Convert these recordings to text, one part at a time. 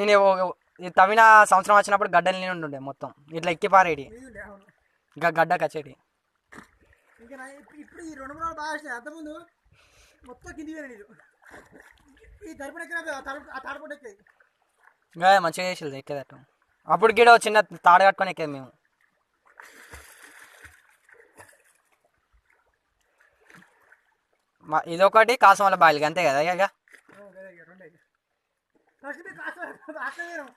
నేను తమిళ సంవత్సరం వచ్చినప్పుడు గడ్డలు నిండు ఉండే మొత్తం. ఇట్లా ఎక్కి పారేటి ఇంకా గడ్డ కచ్చేటి ఇప్పుడు ఈ రెండు మూడు బాగా వచ్చినాయి. అంతకుముందు మొత్తం కింది ఈ తాడుపడి మంచిగా చేసేది ఎక్కేదట్టు. అప్పుడు గిడ చిన్న తాడు కట్టుకొని ఎక్కేది మేము. ఇదొకటి కాసం వల్ల బాయిలకి అంతే కదా ఇక ఫస్ట్ మీరు కాస్త అక్కడ వేయడం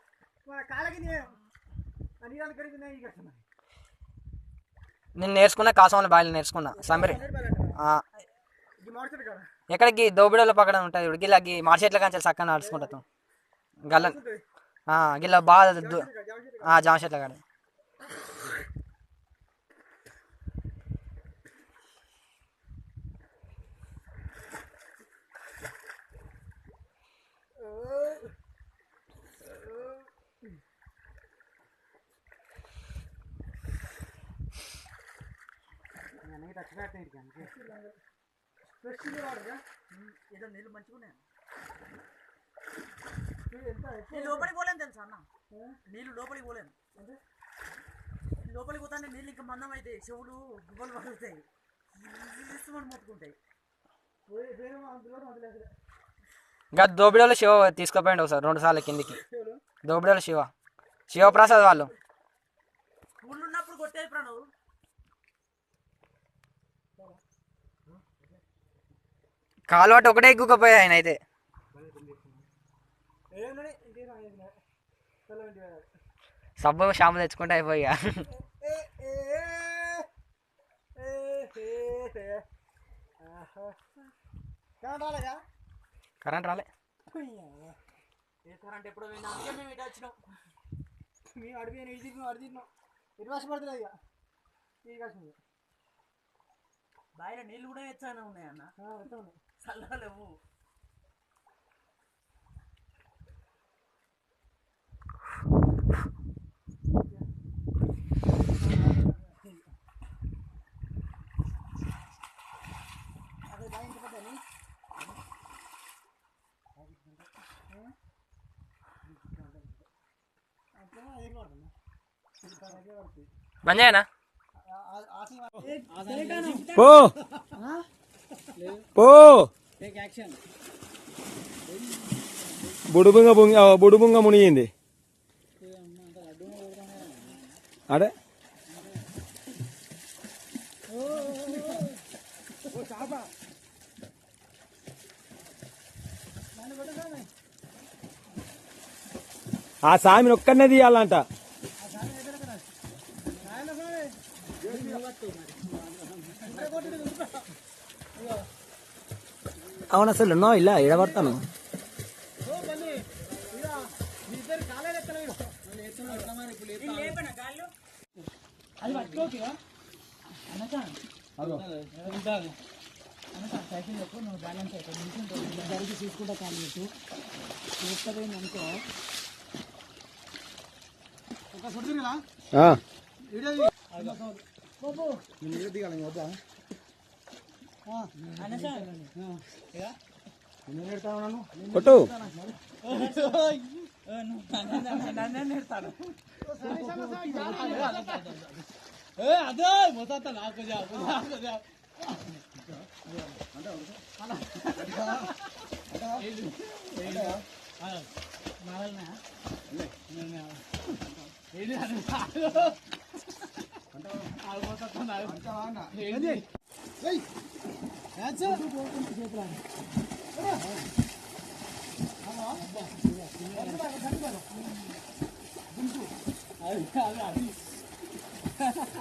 మన కాళ్ళకి నేను నీళ్ళు నేను నేర్చుకున్న కాసం వల్ల బాయిలు నేర్చుకున్నా సమీర్ ఎక్కడికి? దోబిడోల పక్కన ఉంటుంది ఇప్పుడు గిల్ల గీ మార్చెట్ల కంచె చక్కగా నడుచుకుంటాం గల్ల. ఆ, గిల్ల బాగా దు- ఆ, ఫ్రెష్ నీళ్ళు వాడగా ఏదో నీళ్ళు నేను లోపలికి పోలేను తెలుసా అన్న? నీళ్ళు లోపలికి పోలేను. లోపలికి పోతానే నీళ్ళు ఇంకా మందం అయితే చెవులు గుబ్బలు పడుతాయి మొత్తుకుంటాయి. ఇంకా దోబిడోల శివ తీసుకుపోయిండు ఒకసారి రెండు సార్లు కిందికి. దోబిడోల శివ. శివప్రసాద్ వాళ్ళు. కాలువట ఒకటే ఎక్కుకపోయాయి ఆయన అయితే. సబ్బు షాంపు తెచ్చుకుంటే అయిపోయా కరెంట్ రాలే. వేస్తారంటే ఎప్పుడో మేము ఇటు వచ్చినాం మేము అడిగిన ఇది అడిగినాం ఎటు వర్షం పడుతుంది ఇక ఈ కాసింది బాయిలో నీళ్ళు కూడా ఎచ్చానే ఉన్నాయన్న. Salah lemu. बन जाए పో. బుడుబుంగ బుంగ బుడుబుంగ మునిగింది. అడే ఆ సామిని ఒక్కనే తీయాలంట. అవును అసలు ఉన్నావు ఇలా ఎడబడతాను సైకిల్ ఎక్కువ నువ్వు బ్యాలెన్స్ అవుతావు నిల్చుంటావు జరిగి తీసుకుంటా కాలు పెట్టు చూస్తుంది అనుకో ఒక ఆ, వీడియో నేను వీడియో దిగాలి వద్దా నేను పెడతా ఉన్నాను కొట్టు. అదే మొత్తం నాకు నాకు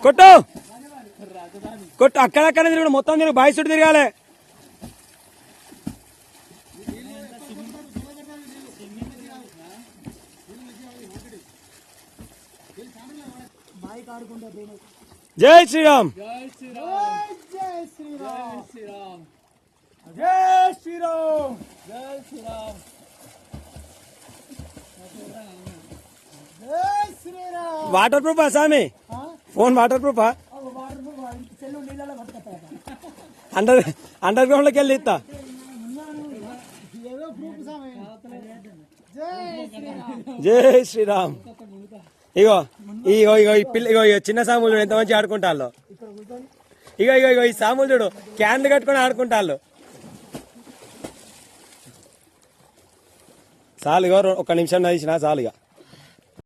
కొట్టు! కొట్టు! అక్కడక్కడ తిరుగుడు మొత్తం తిరుగు బాయ్ చుట్టూ తిరగాలి. జై శ్రీరామ్! జై శ్రీరామ్! జై శ్రీరామ్. జై శ్రీరామ్. జై శ్రీరామ్. జై శ్రీరామ్. వాటర్ ప్రూఫా స్వామి ఫోన్ వాటర్ ప్రూఫా అండర్ అండర్ గ్రౌండ్లోకి వెళ్ళి ఇస్తా. జై శ్రీరామ్. జై శ్రీరామ్. ఇగో ఇగో ఇగో ఈ పిల్ల ఇగో ఇగో చిన్న సాములు ఎంత మంచిగా ఆడుకుంటాళ్ళు ఇగ ఇగో ఇగో ఈ సాములు చూడు. క్యాన్లు కట్టుకొని ఆడుకుంటాళ్ళు. చాలు ఇగో ఒక నిమిషం నడిచిన చాలు ఇక